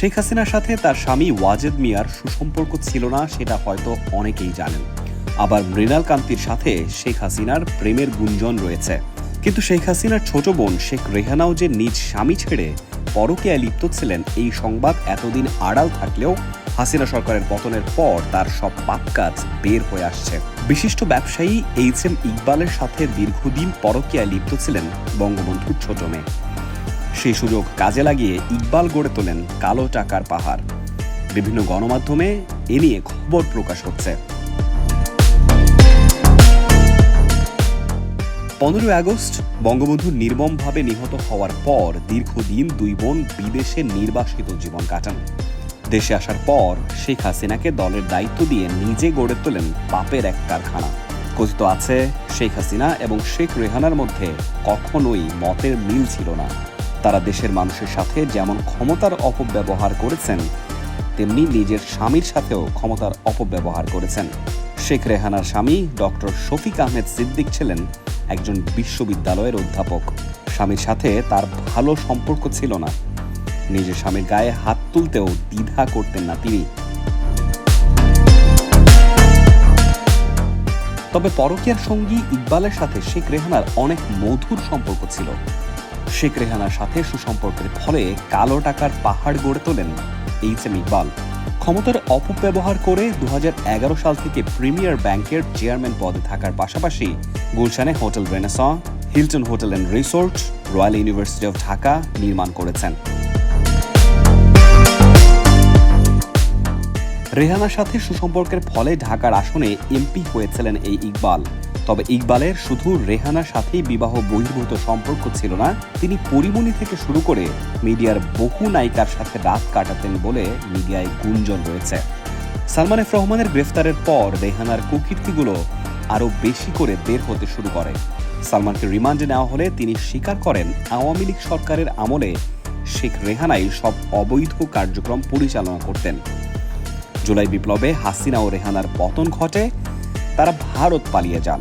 শেখ হাসিনার সাথে তার স্বামী ওয়াজেদ মিয়ার সুসম্পর্ক ছিল না, সেটা হয়তো অনেকেই জানেন। আবার মৃণাল কান্তির সাথে শেখ হাসিনার প্রেমের গুঞ্জন রয়েছে। কিন্তু শেখ হাসিনার ছোট বোন শেখ রেহানাও যে নিজ স্বামী ছেড়ে পরকীয়ায় লিপ্ত ছিলেন, এই সংবাদ এতদিন আড়াল থাকলেও হাসিনা সরকারের পতনের পর তার সব পাপ কাজ বের হয়ে আসছে। বিশিষ্ট ব্যবসায়ী এইচ এম ইকবালের সাথে দীর্ঘদিন পরকীয়ায় লিপ্ত ছিলেন বঙ্গবন্ধুর ছোট মেয়ে। সেই সুযোগ কাজে লাগিয়ে ইকবাল গড়ে তোলেন কালো টাকার পাহাড়। বিভিন্ন গণমাধ্যমে এ নিয়ে খবর প্রকাশ হচ্ছে। পনেরোই আগস্ট বঙ্গবন্ধু নির্মমভাবে নিহত হওয়ার পর দীর্ঘদিন দুই বোন বিদেশে নির্বাসিত জীবন কাটান। দেশে আসার পর শেখ হাসিনাকে দলের দায়িত্ব দিয়ে নিজে গড়ে তোলেন পাপের এক কারখানা। কথিত আছে, শেখ হাসিনা এবং শেখ রেহানার মধ্যে কখনোই মতের মিল ছিল না। তারা দেশের মানুষের সাথে যেমন ক্ষমতার অপব্যবহার করেছেন, তেমনি নিজের স্বামীর সাথেও ক্ষমতার অপব্যবহার করেছেন। শেখ রেহানার স্বামী ডক্টর শফিক আহমেদ সিদ্দিক ছিলেন একজন বিশ্ববিদ্যালয়ের অধ্যাপক। স্বামীর সাথে তার ভালো সম্পর্ক ছিল না। নিজের স্বামীর গায়ে হাত তুলতেও দ্বিধা করতেন না তিনি। তবে পরকীয়ার সঙ্গী ইকবালের সাথে শেখ রেহানার অনেক মধুর সম্পর্ক ছিল। শেখ রেহানার সাথে সুসম্পর্কের ফলে কালো টাকার পাহাড় গড়ে তোলেন এইচ এম ইকবাল। ক্ষমতার অপব্যবহার করে দু হাজার এগারো সাল থেকে প্রিমিয়ার ব্যাংকের চেয়ারম্যান পদে থাকার পাশাপাশি গুলশানে hotel Renaissance, Hilton hotel and resort, royal university of Dhaka নির্মাণ করেছেন। রেহানার সাথে সুসম্পর্কের ফলে ঢাকার আসনে এমপি হয়েছিলেন এই ইকবাল। তবে ইকবালের শুধু রেহানার সাথেই বিবাহ বহির্ভূত সম্পর্ক ছিল না, তিনি পরিমণি থেকে শুরু করে মিডিয়ার বহু নায়িকার সাথে রাত কাটাতেন বলে মিডিয়ায় গুঞ্জন রয়েছে। সালমান এফ রহমানের গ্রেফতারের পর রেহানার কুকীর্তিগুলো আরও বেশি করে বের হতে শুরু করে। সালমানকে রিমান্ডে নেওয়া হলে তিনি স্বীকার করেন, আওয়ামী লীগ সরকারের আমলে শেখ রেহানাই সব অবৈধ কার্যক্রম পরিচালনা করতেন। জুলাই বিপ্লবে হাসিনা ও রেহানার পতন ঘটে, তারা ভারত পালিয়ে যান।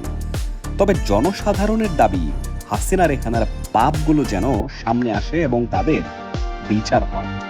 তবে জনসাধারণের দাবি, হাসিনা রেহানার পাপগুলো যেন সামনে আসে এবং তাদের বিচার হয়।